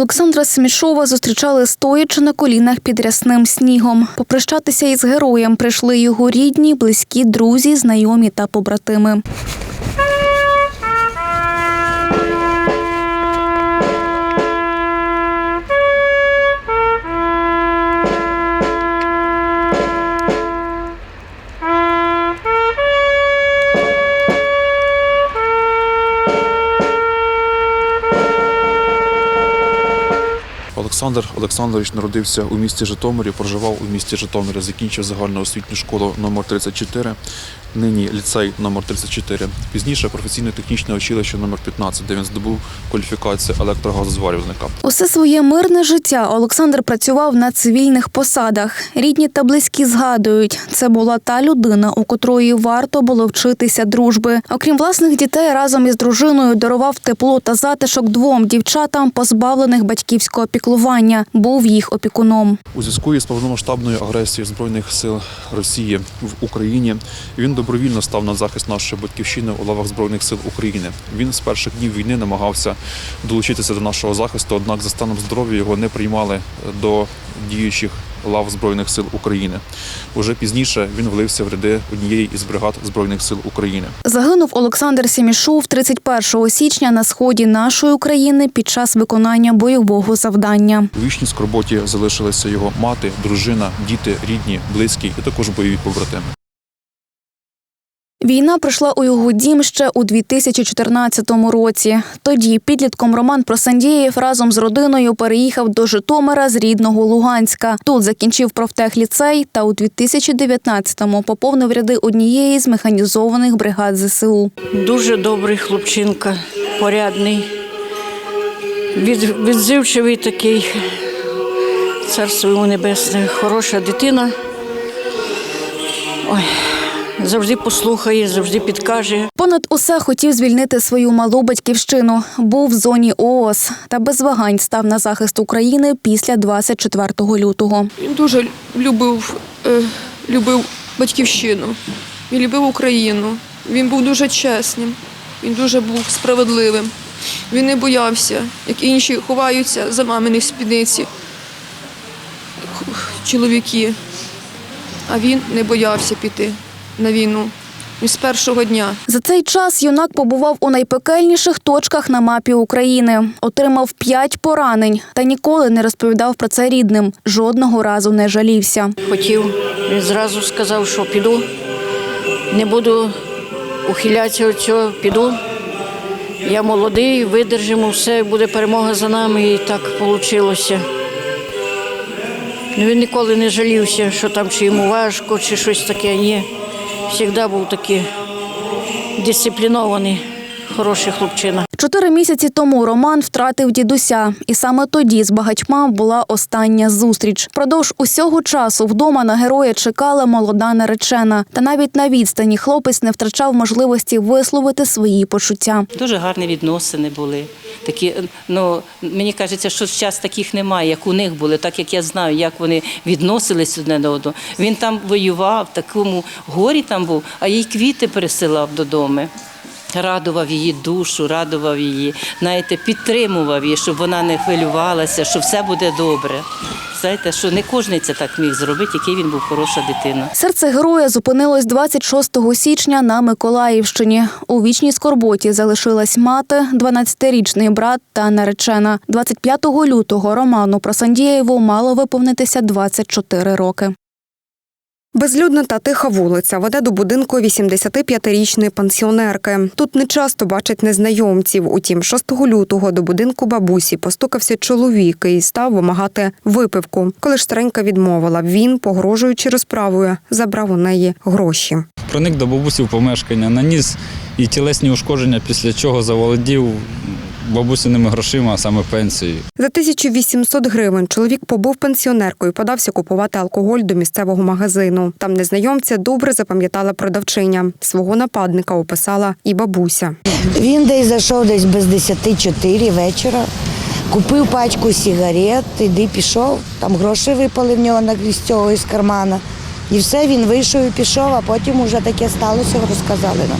Олександра Смішова зустрічали стоячи на колінах під рясним снігом. Попрощатися із героєм прийшли його рідні, близькі, друзі, знайомі та побратими. Олександр Олександрович народився у місті Житомирі, проживав у місті Житомирі, закінчив загальноосвітню школу номер 34, нині ліцей номер 34. Пізніше професійно-технічне училище номер 15, де він здобув кваліфікацію електрогазозварювальника. Усе своє мирне життя Олександр працював на цивільних посадах. Рідні та близькі згадують, це була та людина, у котрої варто було вчитися дружби. Окрім власних дітей, разом із дружиною дарував тепло та затишок двом дівчатам, позбавлених батьківського піклування. Був їх опікуном. У зв'язку із повномасштабною агресією збройних сил Росії в Україні він добровільно став на захист нашої батьківщини у лавах збройних сил України. Він з перших днів війни намагався долучитися до нашого захисту, однак за станом здоров'я його не приймали до діючих лав збройних сил України. Уже пізніше він влився в ряди однієї із бригад збройних сил України. Загинув Олександр Сімішов 31 січня на сході нашої України під час виконання бойового завдання. У вічній скорботі залишилися його мати, дружина, діти, рідні, близькі і також бойові побратими. Війна прийшла у його дім ще у 2014 році. Тоді підлітком Роман Просандієв разом з родиною переїхав до Житомира з рідного Луганська. Тут закінчив профтехліцей та у 2019-му поповнив ряди однієї з механізованих бригад ЗСУ. Дуже добрий хлопчинка, порядний, від, відзивчивий такий, царство йому небесне, хороша дитина. Ой, завжди послухає, завжди підкаже. Понад усе хотів звільнити свою малу батьківщину. Був в зоні ООС та без вагань став на захист України після 24 лютого. Він дуже любив, е, любив батьківщину, він любив Україну. Він був дуже чесним, він дуже був справедливим. Він не боявся, як інші ховаються за мамини спідниці чоловіки. А він не боявся піти на війну. Він з першого дня. За цей час юнак побував у найпекельніших точках на мапі України, отримав п'ять поранень та ніколи не розповідав про це рідним. Жодного разу не жалівся. Хотів, він зразу сказав, що піду, не буду ухилятися від цього, піду. Я молодий, видержимо все, буде перемога за нами, і так вийшло. Ну, він ніколи не жалівся, що там чи йому важко, чи щось таке. Ні. Завжди був такий дисциплінований, хороший хлопчина. Чотири місяці тому Роман втратив дідуся, і саме тоді з багатьма була остання зустріч. Продовж усього часу вдома на героя чекала молода наречена. Та навіть на відстані хлопець не втрачав можливості висловити свої почуття. Дуже гарні відносини були. Такі, ну мені кажеться, що зараз таких немає, як у них були, так як я знаю, як вони відносились одне до одного. Він там воював, в такому горі там був, а їй квіти пересилав додому. Радував її душу, радував її, знаєте, підтримував її, щоб вона не хвилювалася, що все буде добре. Знаєте, що не кожен це так міг зробити, який він був хороша дитина. Серце героя зупинилось 26 січня на Миколаївщині. У вічній скорботі залишилась мати, 12-річний брат та наречена. 25 лютого Роману Просандієву мало виповнитися 24 роки. Безлюдна та тиха вулиця веде до будинку 85-річної пенсіонерки. Тут не часто бачать незнайомців. Утім, 6 лютого до будинку бабусі постукався чоловік і став вимагати випивку. Коли ж старенька відмовила, він, погрожуючи розправою, забрав у неї гроші. Проник до бабусі в помешкання, наніс і тілесні ушкодження, після чого заволодів бабусиними грошима, а саме пенсією. За 1800 гривень чоловік побув пенсіонеркою, і подався купувати алкоголь до місцевого магазину. Там незнайомця добре запам'ятала продавчиня. Свого нападника описала і бабуся. Він десь зайшов десь без 10-4 вечора, купив пачку сигарет, іди пішов, там гроші випали в нього на цього із кармана. І все, він вийшов і пішов, а потім вже таке сталося, розказали нам.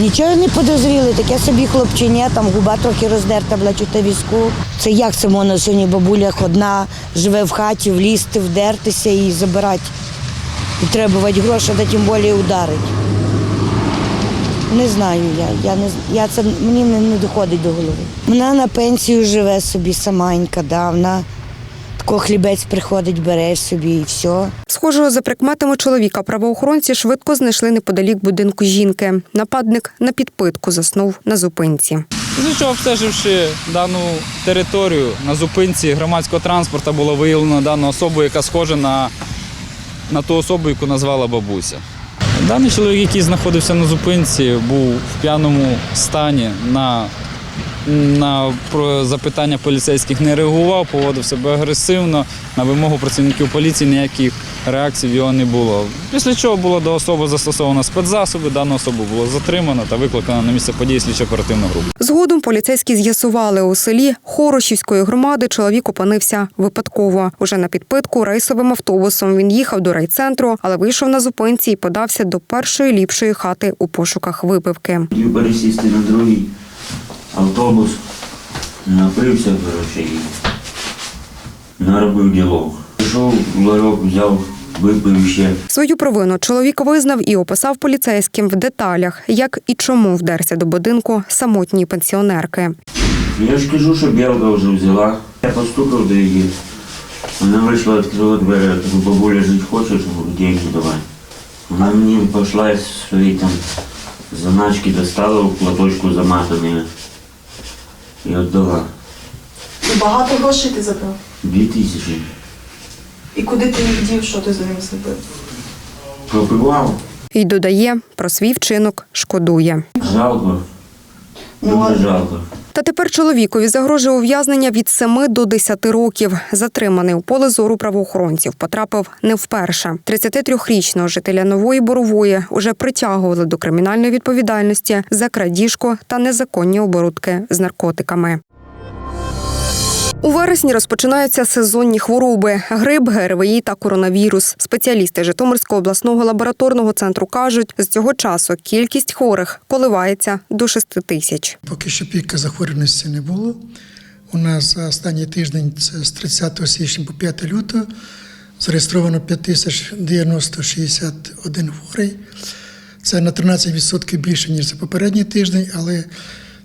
Нічого не подозріли, таке собі хлопчиня, там губа трохи роздерта була чути візку. Це як це можна сьогодні бабуля одна живе в хаті, влізти, вдертися і забирати. І требувати гроші, та тим більше ударити. Не знаю я. Я, не, я це, мені не, доходить до голови. Вона на пенсію живе собі саменька, да, вона тако хлібець приходить, береш собі і все. Схожого за прикметами чоловіка правоохоронці швидко знайшли неподалік будинку жінки. Нападник на підпитку заснув на зупинці. Після чого, обстеживши дану територію на зупинці громадського транспорту, було виявлено дану особу, яка схожа на, на ту особу, яку назвала бабуся. Даний чоловік, який знаходився на зупинці, був в п'яному стані. На, на про- запитання поліцейських не реагував, поводив себе агресивно. На вимогу працівників поліції ніяких реакцій в його не було. Після чого було до особи застосовано спецзасоби, дану особу було затримано та викликано на місце події слідчо-оперативну групу. Згодом поліцейські з'ясували у селі Хорошівської громади. Чоловік опинився випадково. Уже на підпитку рейсовим автобусом він їхав до райцентру, але вийшов на зупинці і подався до першої ліпшої хати у пошуках випивки. Пересісти на другий автобус, напився, коротше, і наробив ділок. Пішов ларьок, взяв, випив ще. Свою провину чоловік визнав і описав поліцейським в деталях, як і чому вдерся до будинку самотньої пенсіонерки. Я ж кажу, що білка вже взяла. Я постукав до її. Вона вийшла, відкрила двері, кажу, бабуля жити хочеш, деньги давай. Вона мені пішла із свої там заначки достала в платочку заматані і віддала. Багато грошей ти забрав. Дві тисячі. І куди ти їх дів, що ти за ним зробив? Пропивав. І додає про свій вчинок шкодує. Жалко. Ну, Дуже жалко. Та тепер чоловікові загрожує ув'язнення від 7 до 10 років. Затриманий у поле зору правоохоронців потрапив не вперше. 33-річного жителя нової борової уже притягували до кримінальної відповідальності за крадіжку та незаконні оборудки з наркотиками. У вересні розпочинаються сезонні хвороби: грип, ГРВІ та коронавірус. Спеціалісти Житомирського обласного лабораторного центру кажуть, з цього часу кількість хворих коливається до 6 тисяч. Поки що піка захворюваності не було. У нас останній тиждень це з 30 січня по 5 лютого зареєстровано 5090-61 хворий. Це на 13% більше, ніж за попередній тиждень, але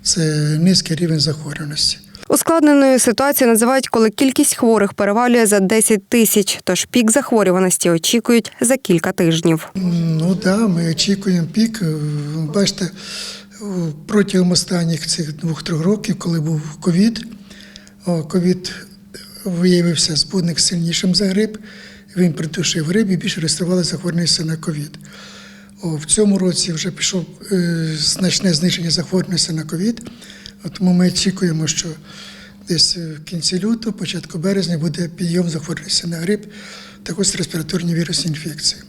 це низький рівень захворюваності. Ускладненою ситуацією називають, коли кількість хворих перевалює за 10 тисяч, тож пік захворюваності очікують за кілька тижнів. Ну так, да, ми очікуємо пік. Бачите, протягом останніх цих двох-трьох років, коли був ковід, ковід виявився збудник сильнішим за грип. Він придушив грип і більше реєстрували захворюваності на ковід. В цьому році вже пішов е, значне зниження захворюваності на ковід. Тому ми очікуємо, що десь в кінці лютого, початку березня буде підйом захворюваності на грип та ось респіраторні вірусні інфекції.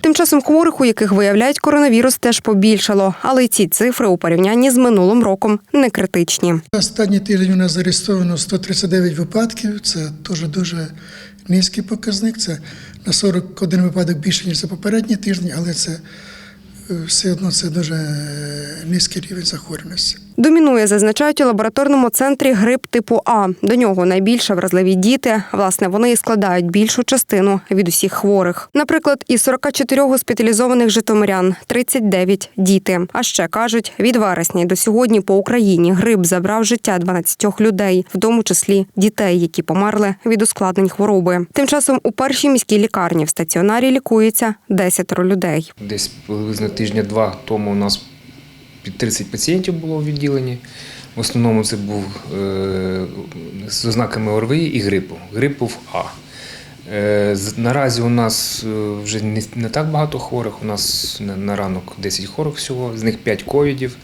Тим часом хворих, у яких виявляють коронавірус, теж побільшало, але й ці цифри у порівнянні з минулим роком не критичні. Останній тиждень у нас зареєстровано 139 випадків. Це теж дуже низький показник. Це на 41 випадок більше, ніж за попередній тиждень, але це е, все одно це дуже е, низький рівень захворюваності. Домінує, зазначають у лабораторному центрі грип типу А. До нього найбільше вразливі діти. Власне, вони і складають більшу частину від усіх хворих. Наприклад, із 44 госпіталізованих житомирян 39 – діти. А ще кажуть, від вересня до сьогодні по Україні грип забрав життя 12 людей, в тому числі дітей, які померли від ускладнень хвороби. Тим часом у першій міській лікарні в стаціонарі лікується 10 людей. Десь приблизно тижня-два тому у нас під 30 пацієнтів було в відділенні. В основному це був е, з ознаками ОРВІ і грипу. Грип був А. Е, наразі у нас е, вже не, так багато хворих. У нас на, на ранок 10 хворих всього, з них 5 ковідів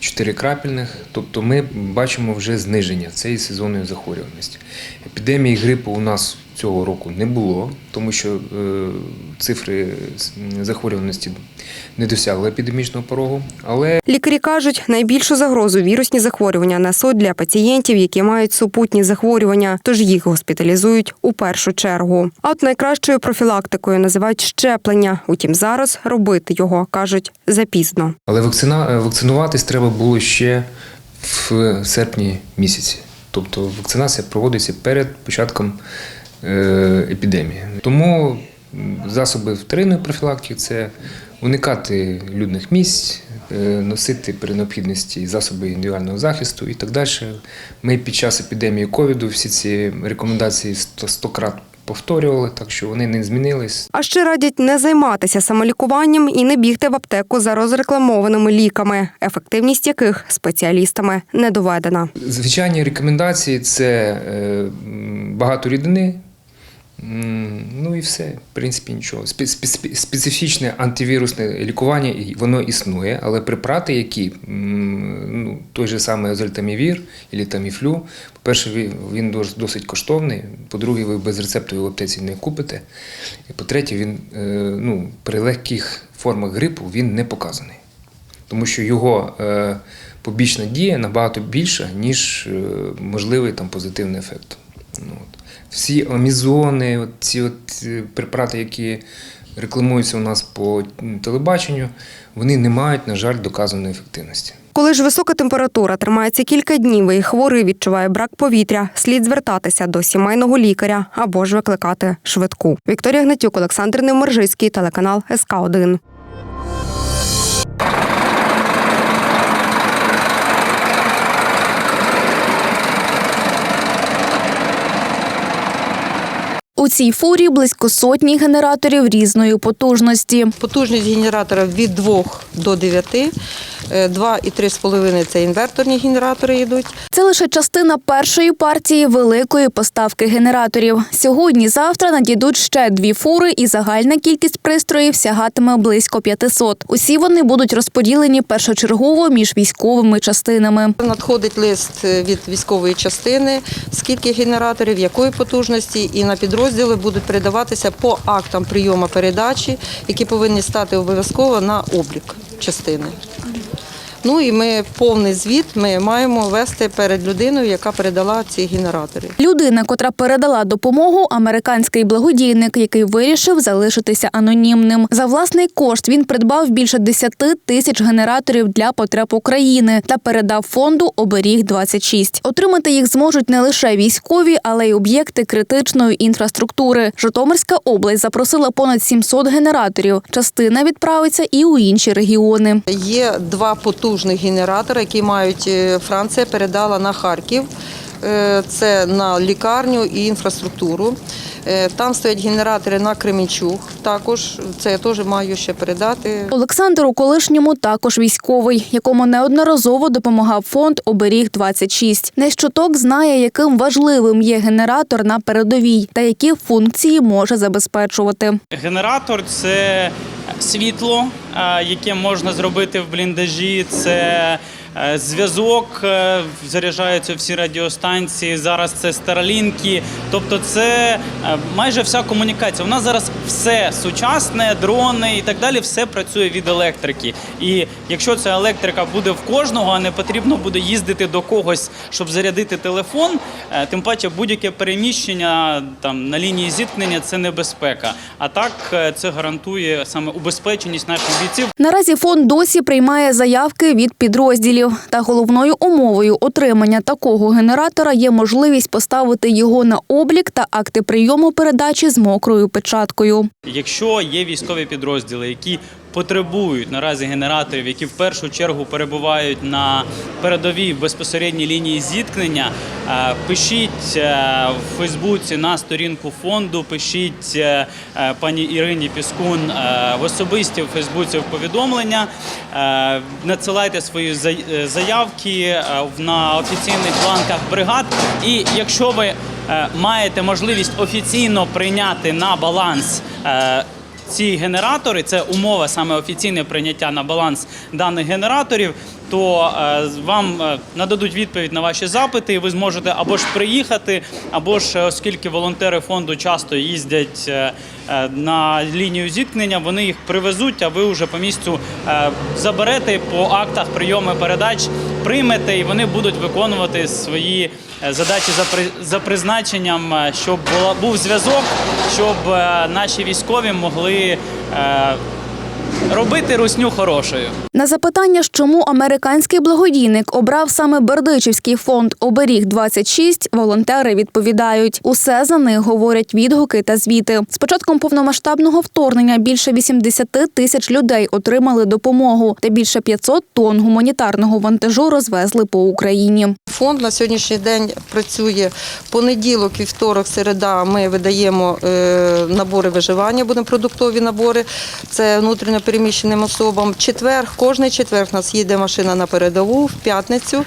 4 крапельних. Тобто ми бачимо вже зниження цієї сезонної захворюваності. Епідемії грипу у нас цього року не було, тому що е, цифри захворюваності не досягли епідемічного порогу. Але Лікарі кажуть, найбільшу загрозу вірусні захворювання несуть для пацієнтів, які мають супутні захворювання, тож їх госпіталізують у першу чергу. А от найкращою профілактикою називають щеплення. Утім, зараз робити його кажуть запізно. Але вакцина, вакцинуватись треба було ще в серпні місяці. Тобто вакцинація проводиться перед початком е, епідемії. Тому засоби вторинної профілактики це уникати людних місць, е, носити при необхідності засоби індивідуального захисту і так далі. Ми під час епідемії ковіду всі ці рекомендації сто, сто крат повторювали, так що вони не змінились. А ще радять не займатися самолікуванням і не бігти в аптеку за розрекламованими ліками, ефективність яких спеціалістами не доведена. Звичайні рекомендації це е, багато рідини. Ну і все, в принципі, нічого. Спе- спе- Специфічне антивірусне лікування воно існує, але препарати, які ну, той же самий азольтамівір або таміфлю, по-перше, він- він досить коштовний. По-друге, ви без рецепту його в аптеці не купите. І по-третє, він е, ну, при легких формах грипу він не показаний тому що його е, побічна дія набагато більша, ніж е, можливий там позитивний ефект. Ну, от. Всі амізони, от ці от е, препарати, які рекламуються у нас по телебаченню, вони не мають, на жаль, доказаної ефективності. Коли ж висока температура тримається кілька днів і хворий відчуває брак повітря, слід звертатися до сімейного лікаря або ж викликати швидку. Вікторія Гнатюк, Олександр Невмержицький, телеканал СК 1 У цій фурі близько сотні генераторів різної потужності. Потужність генератора від 2 до 9. 2 і 3,5 це інверторні генератори йдуть. Це лише частина першої партії великої поставки генераторів. Сьогодні-завтра надійдуть ще дві фури, і загальна кількість пристроїв сягатиме близько 500. Усі вони будуть розподілені першочергово між військовими частинами. Надходить лист е, від військової частини, скільки генераторів, якої потужності, і на підрозділи будуть передаватися по актам прийому передачі, які повинні стати обов'язково на облік частини. Ну і ми повний звіт ми маємо вести перед людиною, яка передала ці генератори. Людина, котра передала допомогу, американський благодійник, який вирішив залишитися анонімним. За власний кошт він придбав більше 10 тисяч генераторів для потреб України та передав фонду Оберіг 26 Отримати їх зможуть не лише військові, але й об'єкти критичної інфраструктури. Житомирська область запросила понад 700 генераторів. Частина відправиться і у інші регіони. Є два потужних генератори, які мають е, Франція передала на Харків. Е, Це на лікарню і інфраструктуру. Е, Там стоять генератори на Кременчуг. Також це я теж маю ще передати. Олександр у колишньому також військовий, якому неодноразово допомагав фонд Оберіг 26 Не щоток знає, яким важливим є генератор на передовій та які функції може забезпечувати. Генератор це світло, е, яке можна зробити в бліндажі. Це зв'язок, е, заряджаються всі радіостанції. Зараз це старалінки. Тобто, це е, майже вся комунікація. У нас зараз все сучасне, дрони і так далі, все працює від електрики. І якщо ця електрика буде в кожного, а не потрібно буде їздити до когось, щоб зарядити телефон, е, тим паче будь-яке переміщення там на лінії зіткнення це небезпека. А так е, це гарантує саме убезпеченість наших бійців. Наразі фонд досі приймає заявки від підрозділів. Та головною умовою отримання такого генератора є можливість поставити його на облік та акти прийому передачі з мокрою печаткою. Якщо є військові підрозділи, які потребують наразі генераторів, які в першу чергу перебувають на передовій безпосередній лінії зіткнення, е, пишіть е, в Фейсбуці на сторінку фонду, пишіть е, пані Ірині Піскун в особисті в Фейсбуці в повідомлення, надсилайте свої заявки на офіційних бланках бригад. І якщо ви маєте можливість офіційно прийняти на баланс. Ці генератори, це умова саме офіційне прийняття на баланс даних генераторів. То е, вам е, нададуть відповідь на ваші запити, і ви зможете або ж приїхати, або ж, е, оскільки волонтери фонду часто їздять на лінію зіткнення, вони їх привезуть, а ви вже по місцю заберете по актах прийому передач, приймете, і вони будуть виконувати свої е, задачі за при- за призначенням, е, щоб була був зв'язок, щоб е, наші військові могли. Робити русню хорошою. На запитання, чому американський благодійник обрав саме Бердичівський фонд Оберіг 26 волонтери відповідають: усе за них говорять відгуки та звіти. З початком повномасштабного вторгнення більше 80 тисяч людей отримали допомогу, та більше 500 тонн гуманітарного вантажу розвезли по Україні. Фонд на сьогоднішній день працює понеділок, вівторок, середа. Ми видаємо е, набори виживання, будемо продуктові набори. Це внутрішньо переміщеним особам. Четвер, кожний четвер у нас їде машина на передову. В п'ятницю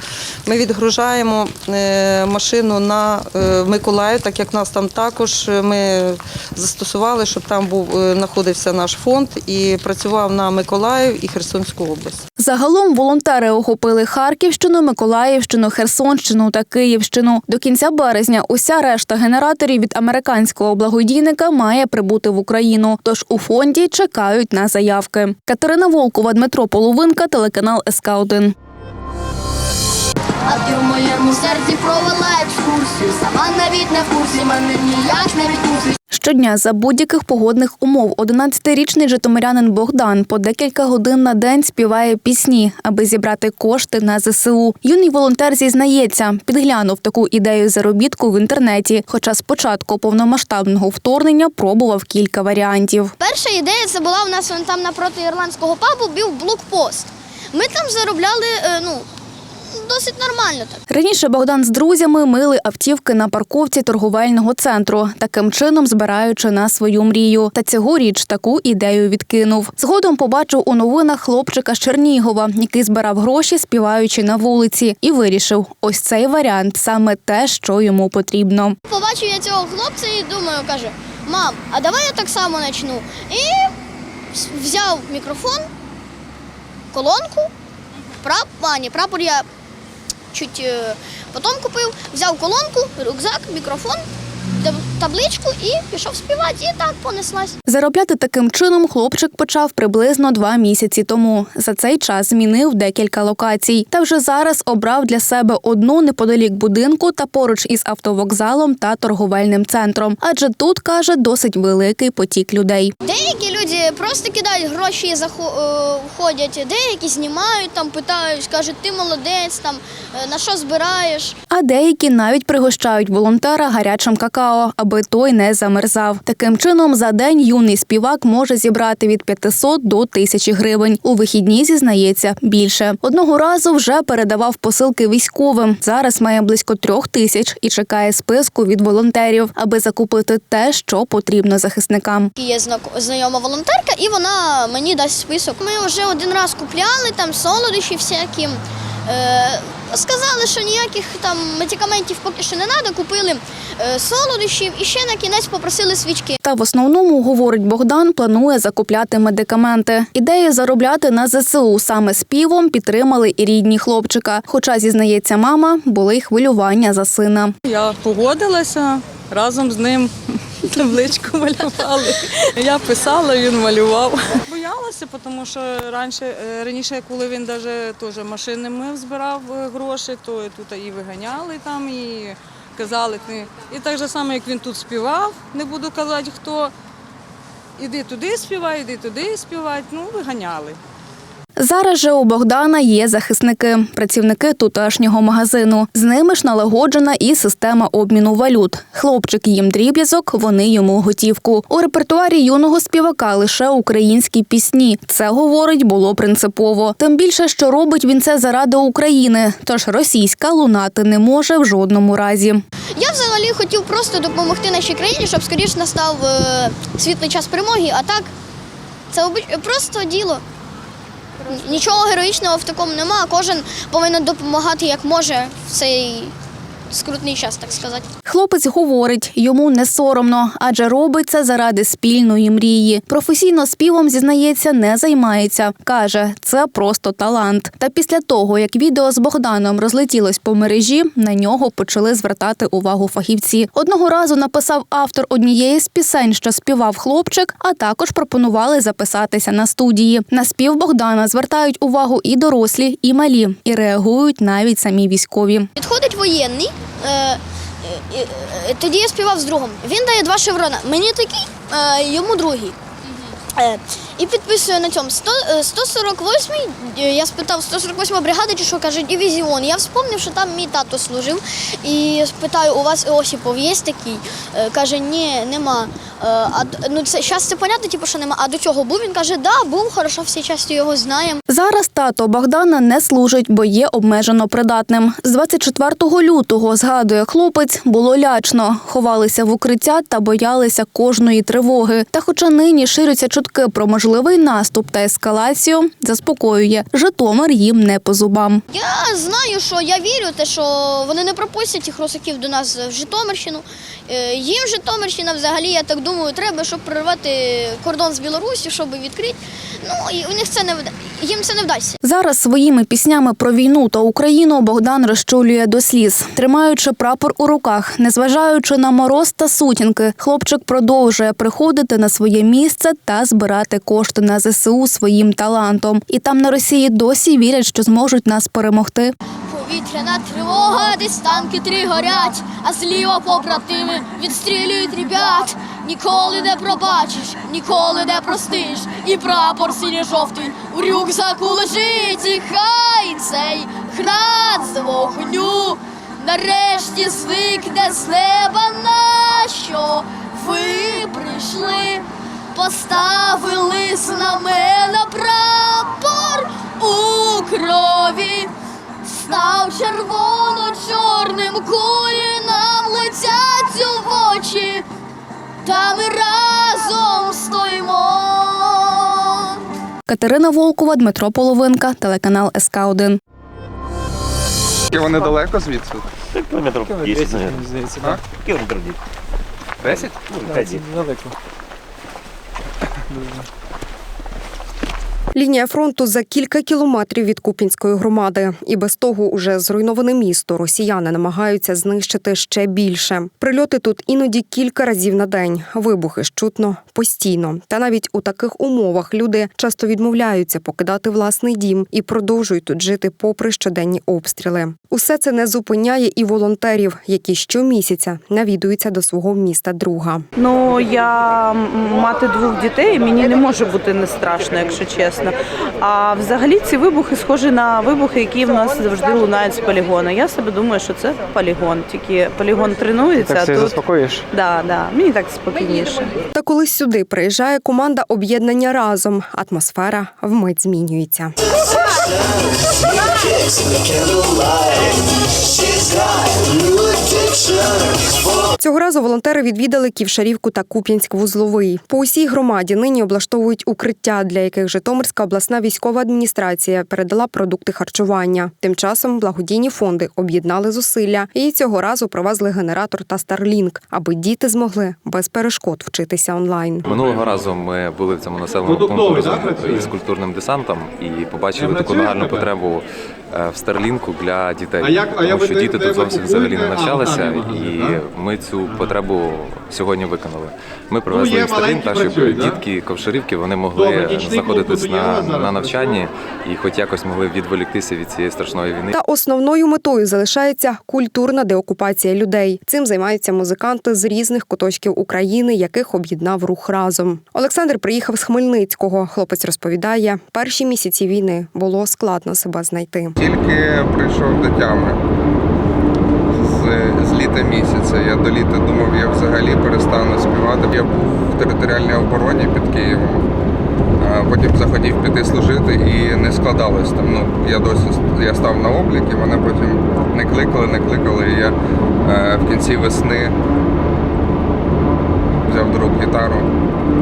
ми відгружаємо е, машину на е, Миколаїв, так як нас там також е, ми застосували, щоб там був знаходився наш фонд і працював на Миколаїв і Херсонську область. Загалом волонтери охопили Харківщину, Миколаївщину, Херсонщину та Київщину. До кінця березня уся решта генераторів від американського благодійника має прибути в Україну. Тож у фонді чекають на заявки. Катерина Волкова, Дмитро Половинка, телеканал СК 1 А ти в моєму серці провела екскурсію. Сама навіть в курсі, мене ніяк не відпустиш. Щодня за будь-яких погодних умов 11-річний житомирянин Богдан по декілька годин на день співає пісні, аби зібрати кошти на ЗСУ. Юний волонтер зізнається, підглянув таку ідею заробітку в інтернеті. Хоча спочатку повномасштабного вторгнення пробував кілька варіантів. Перша ідея це була у нас там напроти ірландського пабу був блокпост. Ми там заробляли е, ну, досить нормально так. Раніше Богдан з друзями мили автівки на парковці торговельного центру, таким чином збираючи на свою мрію. Та цьогоріч таку ідею відкинув. Згодом побачив у новинах хлопчика з Чернігова, який збирав гроші, співаючи на вулиці, і вирішив: ось цей варіант саме те, що йому потрібно. Побачив я цього хлопця і думаю, каже, мам, а давай я так само почну. І взяв мікрофон, колонку, прап... а, ні, прапор я чуть е, потім купив, взяв колонку, рюкзак, мікрофон, табличку і пішов співати. І так понеслась. Заробляти таким чином хлопчик почав приблизно два місяці тому. За цей час змінив декілька локацій. Та вже зараз обрав для себе одну неподалік будинку та поруч із автовокзалом та торговельним центром. Адже тут каже досить великий потік людей. Деякі люди просто кидають гроші і захо- е, деякі знімають, там питають, кажуть, ти молодець, там е, на що збираєш. А деякі навіть пригощають волонтера гарячим какао, аби той не замерзав. Таким чином, за день юний співак може зібрати від 500 до 1000 гривень. У вихідні зізнається більше. Одного разу вже передавав посилки військовим. Зараз має близько трьох тисяч і чекає списку від волонтерів, аби закупити те, що потрібно захисникам. Є знайома волонтерка, і вона мені дасть список. Ми вже один раз купляли там солодощі всякі. Е, сказали, що ніяких там медикаментів поки що не треба. Купили е, солодощів і ще на кінець попросили свічки. Та в основному, говорить Богдан, планує закупляти медикаменти. Ідею заробляти на ЗСУ саме співом підтримали і рідні хлопчика. Хоча, зізнається мама, були й хвилювання за сина. Я погодилася разом з ним табличку малювали. Я писала, він малював. Боялася, тому що раніше, е, раніше, коли він навіть теж машини мив, збирав е, гроші, то тут і виганяли там, і казали. І так же само, як він тут співав, не буду казати хто. Іди туди співай, іди туди співай. Ну, виганяли. Зараз же у Богдана є захисники, працівники тутешнього магазину. З ними ж налагоджена і система обміну валют. Хлопчик їм дріб'язок, вони йому готівку. У репертуарі юного співака лише українські пісні. Це говорить було принципово. Тим більше, що робить він це заради України. Тож російська лунати не може в жодному разі. Я взагалі хотів просто допомогти нашій країні, щоб скоріш настав е, світлий час перемоги, а так це просто діло. Нічого героїчного в такому нема. Кожен повинен допомагати як може в цей скрутний час, так сказати. Хлопець говорить, йому не соромно, адже робить це заради спільної мрії. Професійно співом зізнається, не займається. каже, це просто талант. Та після того, як відео з Богданом розлетілось по мережі, на нього почали звертати увагу фахівці. Одного разу написав автор однієї з пісень, що співав хлопчик, а також пропонували записатися на студії. На спів Богдана звертають увагу і дорослі, і малі, і реагують навіть самі військові. Підходить воєнний. Е, е, е, тоді я співав з другом. Він дає два шеврона. Мені такий, йому другий. Е, і підписує на цьому 100, е, 148-й, е, я спитав 148 бригада чи що каже дивізіон. Я вспомнив, що там мій тато служив. І спитаю, у вас Осіпов є такий? Е, Каже, ні, нема. Е, А ну це зараз це понятно, типу, що нема. А до цього був. Він каже, да, був, хорошо, всі часто його знаємо. Зараз тато Богдана не служить, бо є обмежено придатним. З 24 лютого, згадує хлопець, було лячно. Ховалися в укриття та боялися кожної тривоги. Та хоча нині ширяться чутки про можливий наступ та ескалацію, заспокоює, Житомир їм не по зубам. Я знаю, що я вірю, те, що вони не пропустять цих русаків до нас в Житомирщину. Е, Їм Житомирщина взагалі, я так думаю, треба, щоб прорвати кордон з Білорусі, щоб відкрити. Ну і у них це не їм це не вдасться. Зараз своїми піснями про війну та Україну Богдан розчулює до сліз, тримаючи прапор у руках, незважаючи на мороз та сутінки, хлопчик продовжує приходити на своє місце та збирати кошти на ЗСУ своїм талантом. І там на Росії досі вірять, що зможуть нас перемогти. Повітряна тривога, десь танки три горять, а зліва побратими відстрілюють ребят. Ніколи не пробачиш, ніколи не простиш. І прапор синьо-жовтий у рюкзаку лежить, і хай цей град з вогню нарешті звикне з неба на що ви прийшли, поставили знамена прапор у крові. Став червоно-чорним кулі нам летять у очі, та ми разом стоїмо. Катерина Волкова, Дмитро Половинка, телеканал СК 1 Вони далеко звідси? Кілометрів 10, мабуть. Кілометрів 10. 10? Ну, 5. Далеко. Лінія фронту за кілька кілометрів від Купінської громади, і без того уже зруйноване місто росіяни намагаються знищити ще більше. Прильоти тут іноді кілька разів на день. Вибухи ж чутно постійно. Та навіть у таких умовах люди часто відмовляються покидати власний дім і продовжують тут жити попри щоденні обстріли. Усе це не зупиняє і волонтерів, які щомісяця навідуються до свого міста друга. Ну я мати двох дітей, мені не може бути не страшно, якщо чесно. А взагалі ці вибухи схожі на вибухи, які в нас завжди лунають з полігону. Я себе думаю, що це полігон. Тільки полігон тренується. Так а тут заспокоїш? да, да, мені так спокійніше. Та коли сюди приїжджає команда об'єднання разом, атмосфера вмить змінюється. Цього разу волонтери відвідали Ківшарівку та Куп'янськ-Вузловий. По усій громаді нині облаштовують укриття, для яких Житомирська обласна військова адміністрація передала продукти харчування. Тим часом благодійні фонди об'єднали зусилля і цього разу привезли генератор та Starlink, аби діти змогли без перешкод вчитися онлайн. Минулого разу ми були в цьому населеному пункті разом із культурним десантом і побачили таку нагальну потребу в Старлінку для дітей. А як- а я Тому що ви діти де тут ви зовсім взагалі не купуєте? навчалися, А, і ага. ми цю потребу сьогодні виконали. Ми привезли Ну, є їм Старлінк, маленькі так щоб працюють, да? дітки ковшарівки вони Добре, могли нічний знаходитись тут є на, зараз? на навчанні і хоч якось могли відволіктися від цієї страшної війни. Та основною метою залишається культурна деокупація людей. Цим займаються музиканти з різних куточків України, яких об'єднав рух разом. Олександр приїхав з Хмельницького. Хлопець розповідає, перші місяці війни було складно себе знайти. Тільки прийшов до тями з, з літа місяця. Я до літа думав, я взагалі перестану співати. Я був в територіальній обороні під Києвом. Потім захотів піти служити і не складалось там. Ну я досі я став на облік, і мене потім не кликали, не кликали. І я е, в кінці весни взяв до рук гітару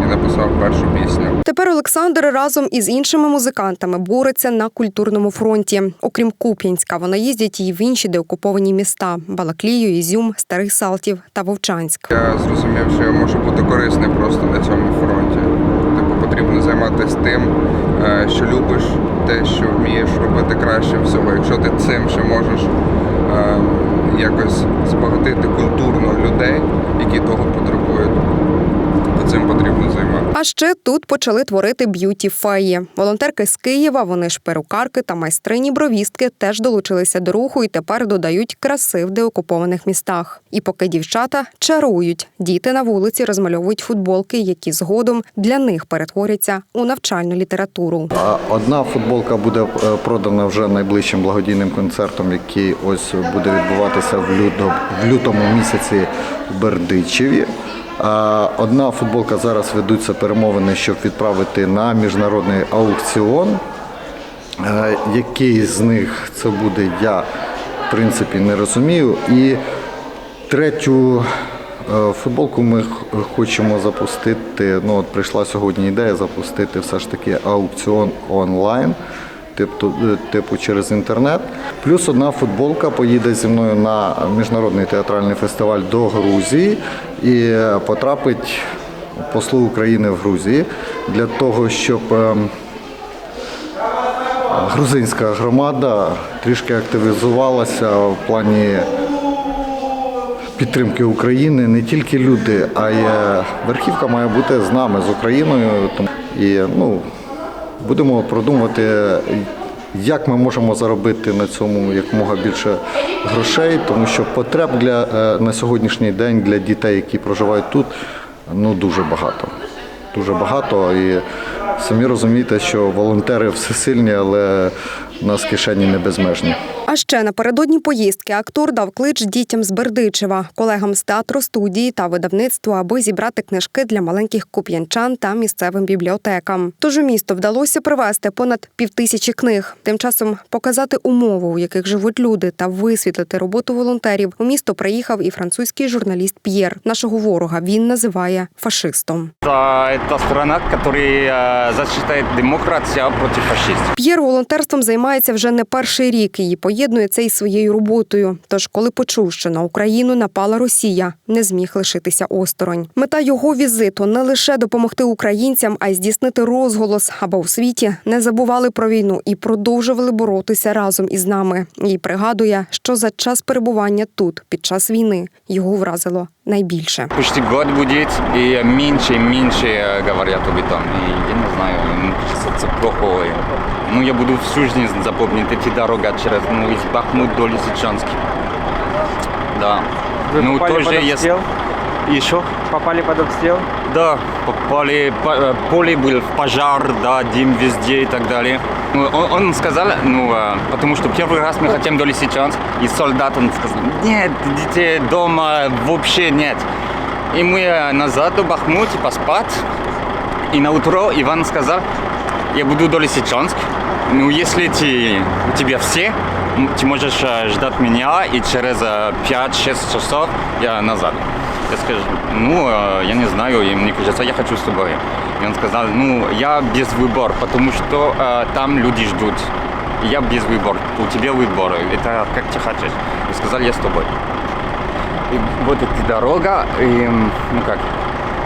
і написав першу пісню. Тепер Олександр разом із іншими музикантами бореться на культурному фронті. Окрім Куп'янська, вони їздять і в інші деокуповані міста: Балаклію, Ізюм, Старий Салтів та Вовчанськ. Я зрозумів, що я можу бути корисний просто на цьому фронті. Типу потрібно займатися тим, е, що любиш, те, що вмієш робити краще всього. Якщо ти цим ще можеш е, якось збагатити культурно людей, які того потребують, то цим потрібно займатися. А ще тут почали творити б'юті феї. Волонтерки з Києва, вони ж перукарки та майстрині бровістки теж долучилися до руху і тепер додають краси в деокупованих містах. І поки дівчата чарують, діти на вулиці розмальовують футболки, які згодом для них перетворяться у навчальну літературу. Одна футболка буде е, продана вже найближчим благодійним концертом, який ось буде відбуватися в лютому, в лютому місяці в Бердичеві. Одна футболка зараз ведуться перемовини, щоб відправити на міжнародний аукціон. Який з них це буде, я в принципі не розумію. І третю е, футболку ми хочемо запустити. Ну, от прийшла сьогодні ідея запустити все ж таки аукціон онлайн. Типу, е, типу через інтернет. Плюс одна футболка поїде зі мною на міжнародний театральний фестиваль до Грузії і е, потрапить послу України в Грузії для того, щоб ем, грузинська громада трішки активізувалася в плані підтримки України. Не тільки люди, а й е, верхівка має бути з нами, з Україною. І ну, будемо продумувати, як ми можемо заробити на цьому якомога більше грошей, тому що потреб для, е, на сьогоднішній день для дітей, які проживають тут, ну дуже багато. Дуже багато. І самі розумієте, що волонтери всесильні, але у нас кишені не безмежні. А ще напередодні поїздки актор дав клич дітям з Бердичева, колегам з театру, студії та видавництва, аби зібрати книжки для маленьких куп'янчан та місцевим бібліотекам. Тож у місто вдалося привезти понад півтисячі книг. Тим часом показати умови, у яких живуть люди, та висвітлити роботу волонтерів. У місто приїхав і французький журналіст П'єр. Нашого ворога він називає фашистом. Это страна, которая защищает демократию против фашистов. П'єр волонтерством займається вже не перший рік і поєднує це із своєю роботою. Тож, коли почув, що на Україну напала Росія, не зміг лишитися осторонь. Мета його візиту не лише допомогти українцям, а й здійснити розголос, аби у світі не забували про війну і продовжували боротися разом із нами. І пригадує, що за час перебування тут під час війни його вразило найбільше. Почти год будет, и меньше и меньше э, говорят об этом. И я не знаю, мне кажется, это плохо. Ну, я буду всю жизнь запомнить эти дороги через, ну, из Бахмут до Лисичанска. Да. Вы ну, попали тоже под обстрел? Еще? Попали под обстрел? Да, попали, по- э, поле был, пожар, да, дым везде и так далее. Ну, Он, он сказал, ну, э, потому что первый раз мы хотим до Лисичанск, и солдат он сказал, нет, детей дома вообще нет. И мы э, назад до Бахмута поспать, и на утро Иван сказал, я буду до Лисичанск, ну, если ты, у тебя все, ты можешь ждать меня, и через э, 5-6 часов я назад. Я скажу, ну, я не знаю, и мне кажется, я хочу с тобой. И он сказал, ну, я без выбора, потому что там люди ждут. Я без выбора, у тебя выбор, это как ты хочешь. И сказал, я с тобой. И вот эта дорога, и, ну как,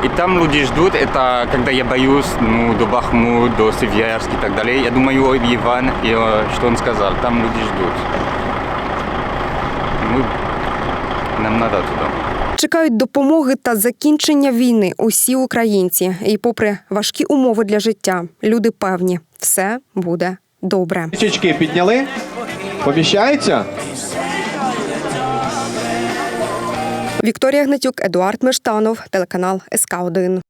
и там люди ждут, это когда я боюсь, ну, до Бахмут, до Северск и так далее. Я думаю, ой, Иван, и э, что он сказал, там люди ждут. Мы, нам надо туда. Чекають допомоги та закінчення війни усі українці. І попри важкі умови для життя, люди певні, все буде добре. Річечки підняли? Поміщається? Вікторія Гнатюк, Едуард Мештанов, телеканал СК 1